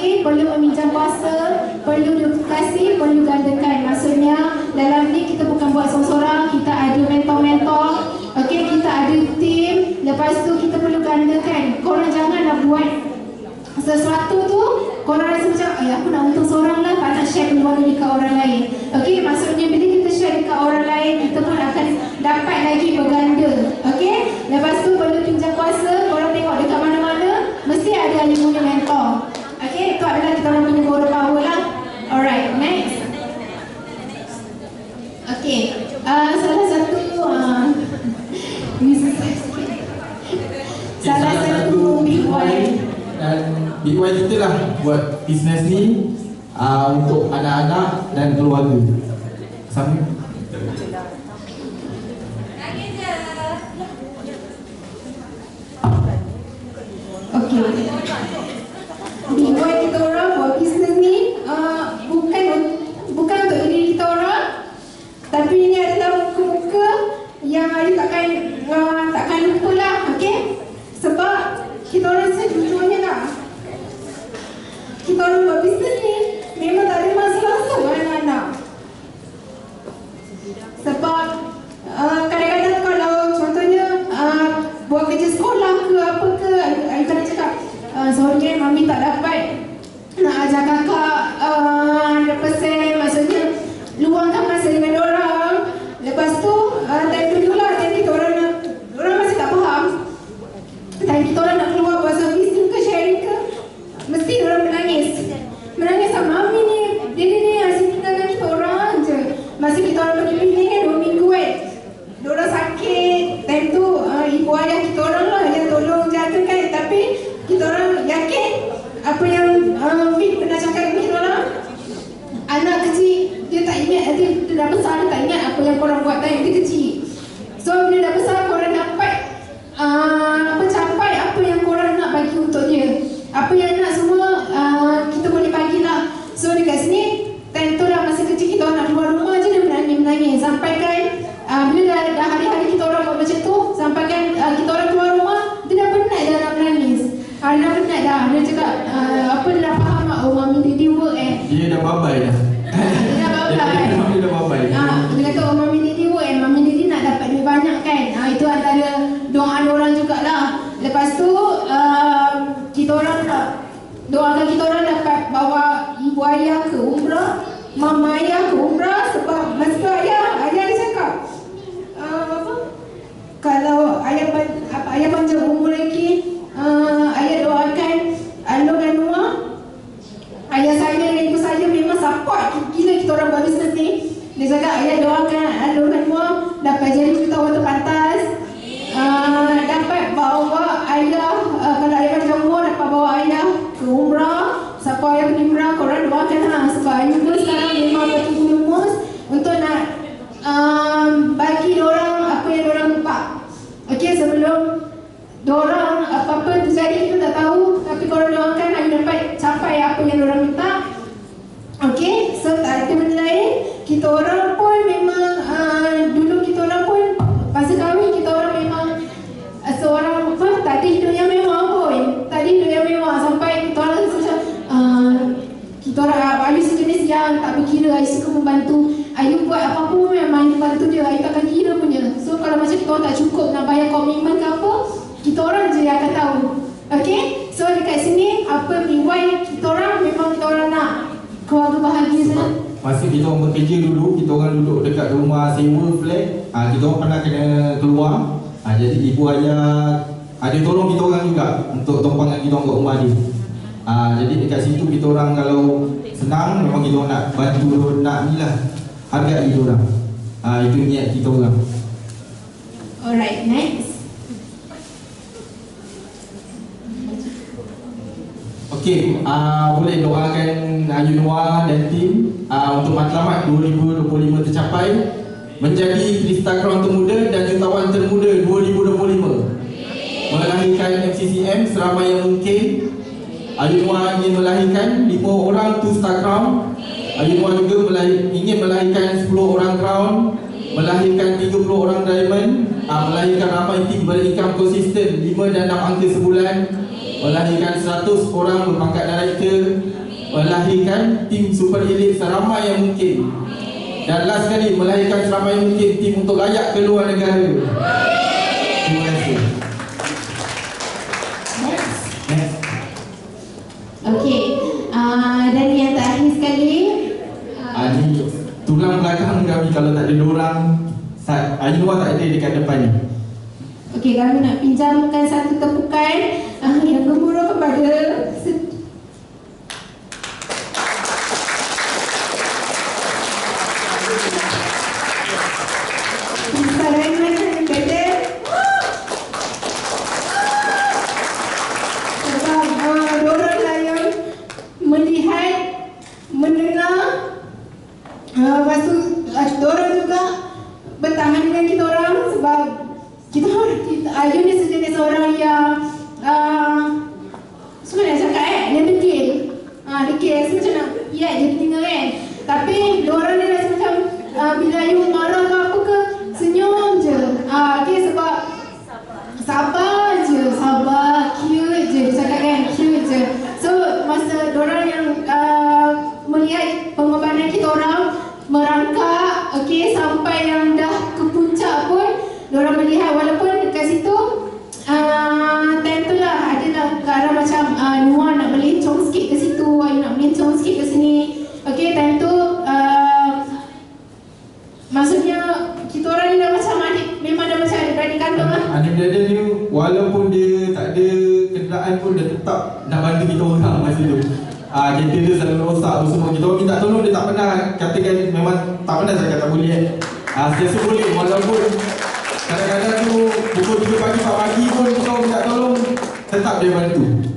kasih, perlu meminjam kuasa, perlu kasih, perlu gandakan. Maksudnya dalam ni kita bukan buat seorang-seorang, kita ada mentor-mentor, okey, kita ada tim, lepas tu kita perlu gandakan. Korang jangan nak buat sesuatu tu korang rasa macam eh aku nak untung seorang lah tak nak share peluang ni dekat orang lain Okey, maksudnya bila kita share dekat orang lain kita pun akan dapat lagi berganda Okey, lepas tu perlu pinjam kuasa korang tengok dekat mana-mana mesti ada ahli mulia mentor Okey, itu adalah kita orang punya moral power lah alright, next Okey, uh, salah satu uh, salah satu bihwai dan BY kita lah buat bisnes ni uh, untuk anak-anak dan keluarga. Sama. Okey. BY kita orang buat bisnes ni uh, bukan bukan untuk diri kita orang tapi ini adalah muka-muka yang ada takkan uh, takkan lupa lah okey sebab kita orang sejujurnya lah kita orang buat bisnes ni memang tak ada masa langsung anak-anak sebab uh, kadang-kadang kalau contohnya uh, buat kerja sekolah ke apa ke I kena cakap uh, sorry eh mami tak dapat nak ajar kakak uh, 100% maksudnya luangkan masa dengan orang lepas tu uh, time dulu lah time kita orang nak orang masih tak faham time kita orang nak keluar buat servis ke sharing ke mesti orang menangis menangis sama mami ni dia ni ni asyik tinggalkan kita orang je masa kita orang pergi pilih kan 2 minggu kan Diorang sakit Time tu uh, ibu ayah kita orang lah yang tolong jagakan Tapi kita orang yakin Apa yang uh, Fit pernah cakap dengan kita orang Anak kecil dia tak ingat dia, dia dah besar dia tak ingat apa yang korang buat time dia kecil So bila dah besar korang dapat uh, apa capai apa yang korang nak bagi untuk dia Apa yang nak semua uh, kita boleh bagilah So dekat sini time tu lah masa kecil kita orang nak keluar rumah je dia menangis-menangis Sampai kan uh, bila dah, dah hari-hari kita orang buat macam tu Sampai kan uh, kita orang keluar rumah dia dah penat dah nak menangis uh, Dia dah penat dah dia cakap uh, apa dia dah faham mak oh mami dia, dia work eh Dia dah babai dah. Dia dah babai Dia dah babai. Ah, dia kata oh mami Didi work and mami Didi nak dapat duit banyak kan. Ah, itu antara doa orang jugalah. Lepas tu um, kita orang nak doakan kita orang dapat bawa ibu ayah ke umrah, mama ayah ke umrah sebab masa tu ayah ayah dia cakap uh, apa? Kalau ayah pan- apa ayah panjang umur lagi, uh, ayah doakan Anu dan Noah Ayah saya dan ibu saya memang support gila kita orang buat bisnes ni. Dia cakap ayah doakan Alur dan Muam dapat jadi jutawan terpantas. Uh, dapat bawa ayah, uh, kalau ayah macam umur dapat bawa ayah ke umrah. Siapa ayah pergi umrah, korang doakan ha. Sebab ayah pun sekarang memang pergi lumus untuk nak um, bagi orang apa yang orang empat. Okey sebelum Diorang apa-apa terjadi kita tak tahu Tapi korang doakan agar dapat capai apa yang diorang minta Okay, so tak ada benda lain Kita orang pun memang uh, Dulu kita orang pun Masa kahwin kita orang memang uh, Seorang apa, tak ada hidup yang mewah pun Tak ada hidup yang mewah Sampai kita orang rasa macam uh, Kita orang, uh, Ayu yang tak berkira Ayu suka membantu Ayu buat apa pun memang Ayu bantu dia. Ayu takkan kira punya. So kalau macam kita orang tak cukup nak bayar komitmen ke apa kita orang je yang akan tahu. Okay So dekat sini Apa PY Kita orang? Memang kita orang nak Keluarga bahagia sana. Masa kita orang bekerja dulu, kita orang duduk dekat rumah sewa flat, ah kita orang pernah kena keluar. Ah jadi ibu ayah ada tolong kita orang juga untuk tumpangan kita orang kat rumah dia. Ah jadi dekat situ kita orang kalau senang memang kita orang nak bantu nak ni lah hargai kita orang. Ah itu niat kita orang. Alright next Okey, uh, boleh doakan Ayu Noah dan tim uh, untuk matlamat 2025 tercapai menjadi Krista Crown termuda dan jutawan termuda 2025. Melahirkan MCCM seramai yang mungkin. Ayu Noah ingin melahirkan 5 orang two star crown. Ayu Noah juga melahir, ingin melahirkan 10 orang crown, melahirkan 30 orang diamond, uh, melahirkan ramai tim berincome konsisten 5 dan 6 angka sebulan? Melahirkan 100 orang berpangkat director? Melahirkan tim super elite seramai yang mungkin? Dan last sekali melahirkan seramai mungkin tim untuk layak ke luar negara? Terima kasih Okey. Uh, dan yang terakhir sekali Ah, ni tulang belakang kami kalau tak ada diorang Sa- Ainua tak ada dekat depan ni Okey, kami nak pinjamkan satu tepukan uh, yang gemuruh kepada se- Bisa Raymond dan Beda Sebab uh, diorang lah yang melihat, mendengar uh, Lepas tu, uh, diorang juga bertahan dengan kita orang sebab kita orang, kita, Ayu ni sejenis orang yang uh, Suka nak cakap eh, dia degil uh, Degil, rasa macam nak, ya yeah, dia tinggal kan Tapi diorang ni rasa macam uh, Bila Ayu marah ke apa ke, senyum je uh, Okay, sebab Sabar je, sabar, cute je Dia cakap kan, cute je So, masa diorang yang uh, melihat pengorbanan kita orang Merangkak, okay, sampai yang dah ke puncak Diorang melihat walaupun dekat situ uh, Time tu lah, adalah ke arah macam uh, Nuah nak melencong sikit ke situ Ayu nak melencong sikit ke sini. Okay, time tu uh, Maksudnya kita orang ni dah macam adik Memang dah macam adik-beradik kandung lah. Adik brother ni walaupun dia tak ada kenderaan pun dia tetap nak bantu kita orang masa tu. Ah, kereta dia selalu rosak tu semua. Kita minta tolong dia tak pernah katakan memang tak pernah cakap tak boleh. Eh. Ah, sentiasa boleh walaupun kadang-kadang tu pukul 3 pagi 4 pagi pun orang minta tolong tetap dia bantu.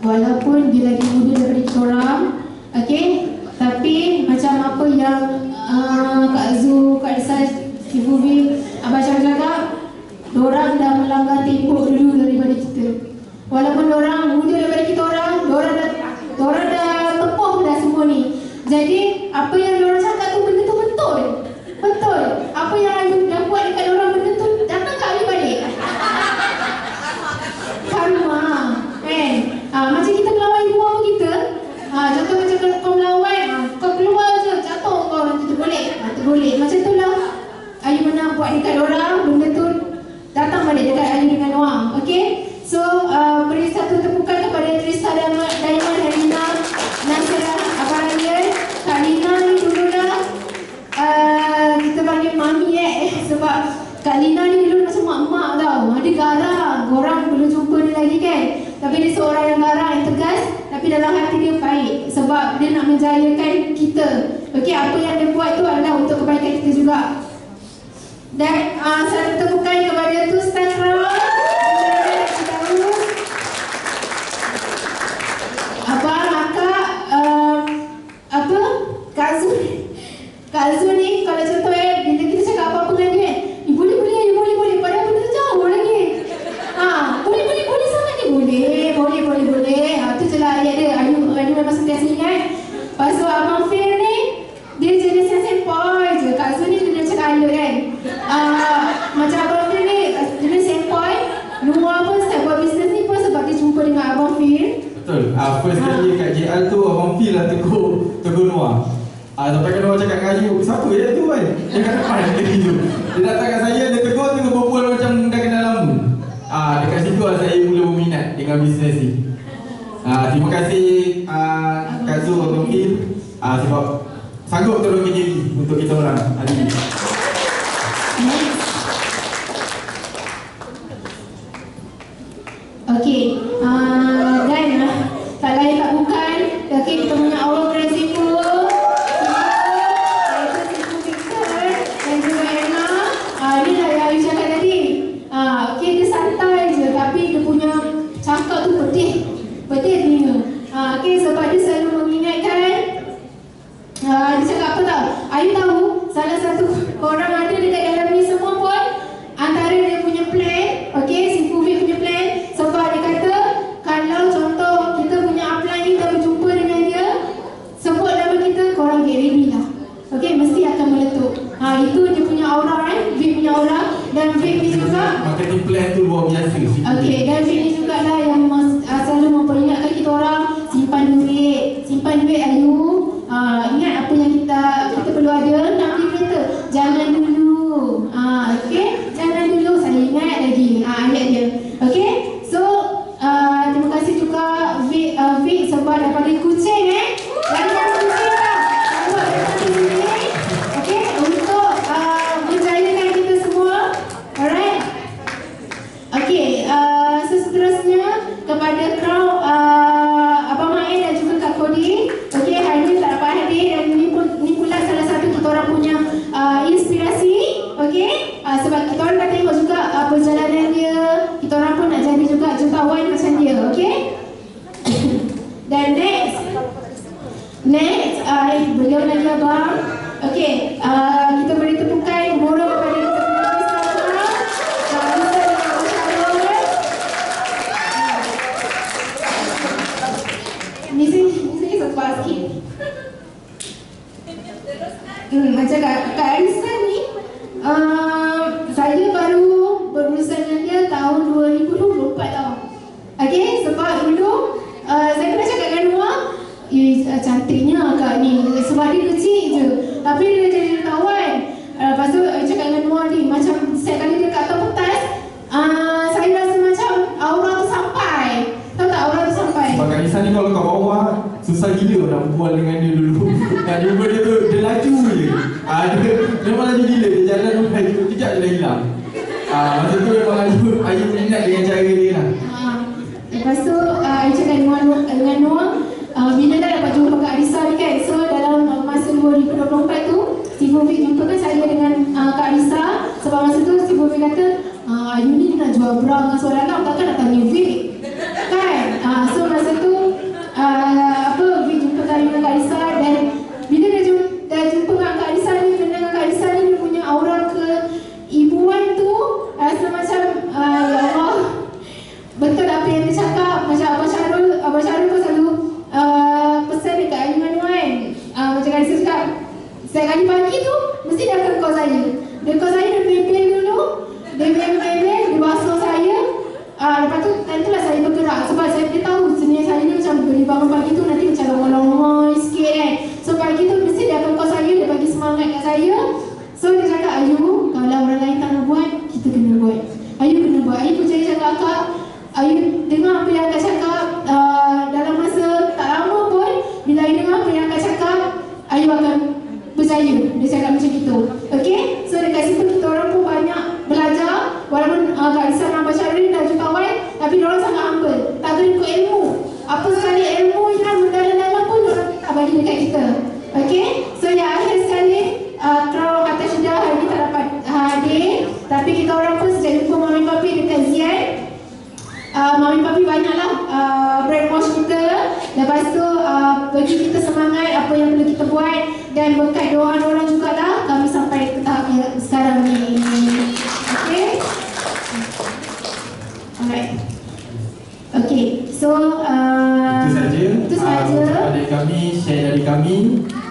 Walaupun dia lagi muda daripada kita orang Okay Tapi macam apa yang uh, Kak Zu, Kak Desa, Ibu Bi Abang Syah cakap Diorang dah melanggar tembok dulu daripada kita. Walaupun diorang muda daripada kita orang Diorang dah Diorang dah tepuh dah semua ni. Jadi apa yang diorang cakap tu benda tu betul Betul Apa yang Ayu dah buat dekat diorang benda tu Datang kat Ayu balik karma kan ah, macam kita melawan ibu bapa kita ah, contoh macam kalau kau melawan ah, kau keluar je jatuh kau nanti tergolek ah, tergolek macam tu lah Ayu pernah buat dekat orang benda tu datang balik dekat Ayu dengan Noah okay so uh, beri satu tepukan kepada Trista dan Diamond dan Lina Nasira Abang Ryan Kak Lina ni dulu dah uh, kita panggil mami eh sebab Kak Lina ni dulu macam mak-mak tau. Ada garang. Korang belum jumpa dia lagi kan? Tapi dia seorang yang garang yang tegas Tapi dalam hati dia baik. Sebab dia nak menjayakan kita. Okey apa yang dia buat tu adalah untuk kebaikan kita juga Dan uh, saya temukan kepada tu Stan Abang, akak, um, apa? Kak Zul. Kak Zul ni kalau contoh eh Bila kita cakap apa-apa dengan dia eh boleh boleh ya boleh boleh. Padahal benda tu jauh lagi. Ha, Boleh boleh boleh sangat ni. Boleh boleh boleh boleh. Ha, Tu je lah ayat dia. Ayu, Ayu memang sentiasa ingat Lepas tu Abang Fir ni Dia jenis yang sempoi je Kak Zul ni dia cakap Ayu kan ha, Macam Abang Fir ni Jenis sempoi Luar pun start buat bisnes ni pun Sebab dia jumpa dengan Abang Fir betul. Ah, first kali kat JL tu abang feel lah tegur tegur Noah. Ah, sampai kan orang cakap dengan Ayu, siapa? Ya tu kan? Dia kat depan dia tu. Dia datang kat saya, dia tegur, tengok berbual macam dah kenal lama. Ah, dekat situ lah saya mula berminat dengan bisnes ni. Ah, terima kasih ah, Kak Zu, Abang Phil. Ah, sebab sanggup tolong diri untuk kita orang hari ini. Next. Okey, uh, dan uh, tak lain tak bukan, okey kita punya Allah Resiko, dan juga Emma. Uh, ni lah yang Ayu cakap tadi. Uh, okey dia santai je tapi dia punya cakap tu pedih. Pedih dia. Uh, okey sebab dia selalu mengingatkan Ah, dia cakap apa tau? Ayu tahu salah satu orang ada dekat dalam ni semua pun antara dia punya plan, okey, si Fubi punya plan sebab dia kata kalau contoh kita punya upline ni kita berjumpa dengan dia sebut nama kita, korang get ready lah. Okey, mesti akan meletup. Ha, itu dia punya aura kan, Vic punya aura juga Marketing plan tu luar biasa. Okey, dan Vic ni juga lah yang mas, uh, salah duit Ayu uh, Ingat apa yang kita kita perlu ada Nak beli kereta Jangan dulu uh, Okay Jangan dulu Saya ingat lagi uh, Ayat dia Okay So uh, Terima kasih juga Vic, uh, Vic sebab daripada kucing eh Daripada kucing lah Sebab daripada kucing Okay Untuk uh, Menjayakan kita semua Alright Okey, uh, so seterusnya kepada crowd uh, Abang Main dan juga Kak Kodi Okey, hari ini tak dapat hadir dan ini pun ini pula salah satu kita orang punya uh, inspirasi Okey, uh, sebab kita orang dah tengok juga uh, perjalanan dia Kita orang pun nak jadi juga jutawan macam dia, okey? dan next Next, uh, beliau lagi abang Okey, uh, kita beri tepukan murah kepada kita punya peserta uh, Ustaz dan Abang Syarul Ni sepas sikit. Hmm, macam Kak, Kak Arisa ni uh, Saya baru berurusan dengan dia tahun 2024 tau. Okay, sebab dulu uh, Saya pernah cakap dengan Noah Eh, cantiknya Kak ni Sebab dia kecil je. Tapi dia jadi jutawan uh, Lepas tu, saya cakap dengan Noah ni Macam setiap kali dia kat atas petas uh, Saya rasa macam aura tu sampai Tahu tak aura tu sampai? Sebab Kak Nisa ni kalau kat bawah Susah gila nak berbual dengan dia dulu. Nak jumpa dia tu Dia laju je. Ah, dia, Memang laju gila. Dia jalan sampai Kejap dia dah hilang. Ah, Masa tu memang laju. Ayu minat dengan cara dia lah. Ha. Lepas tu uh, cakap dengan Noah, dengan Noah uh, bila dah dapat jumpa Kak Arisa ni kan so dalam uh, masa 2024 tu si Bobi jumpa kan saya dengan uh, Kak Arisa sebab masa tu si Bobi kata uh, Ayu ni nak jual bra dengan seorang dalam takkan nak tanya Vic kan uh, so masa tu uh, apa Vic jumpa Kak Ayu dengan Kak Arisa dan bila dah jumpa, dah jumpa dengan Kak Arisa ni kenal dengan Kak Arisa ni dia punya aura ke ibuan tu rasa macam uh, ya Allah Betul apa yang dia cakap Macam Abang Syarul Abang Syarul pun selalu uh, Pesan dekat Ayu Manu kan uh, Macam Raisa cakap Setiap kali pagi tu Mesti dia akan call saya. Dia call saya Dia bebel dulu. Dia bebel-bebel Dia basuh saya. Uh, Lepas tu Tentulah saya bergerak. Sebab saya dia tahu Sebenarnya saya ni macam Bila bangun pagi tu Nanti macam lomoi-lomoi sikit kan So pagi tu Mesti dia akan call saya Dia bagi semangat kat saya So dia cakap Ayu Kalau orang lain tak nak buat Kita kena buat Ayu kena buat Ayu percaya cakap akak Ayu dengar apa yang akak cakap uh, dalam masa tak lama pun bila Ayu dengar apa yang akak cakap Ayu akan percaya dia cakap macam itu okay so dekat situ kita orang pun banyak belajar walaupun uh, Kak Risa dan Abang Syarul dah jutawan tapi diorang sangat humble tak ada ikut ilmu apa sekali ilmu yang mendalam-dalam pun diorang tak bagi dekat kita okay so yang akhir sekali uh, crowd kata sudah hari ni tak dapat hadir tapi kita orang pun sejak jumpa Mami Papi dekat Zian uh, Mami Papi banyaklah uh, brainwash kita. Lepas tu uh, bagi kita semangat apa yang perlu kita buat Dan berkat doa orang jugalah kami sampai ke tahap yang sekarang ni. Okay Alright. Okay, so uh, Itu saja. Itu saja. Dari kami Share dari kami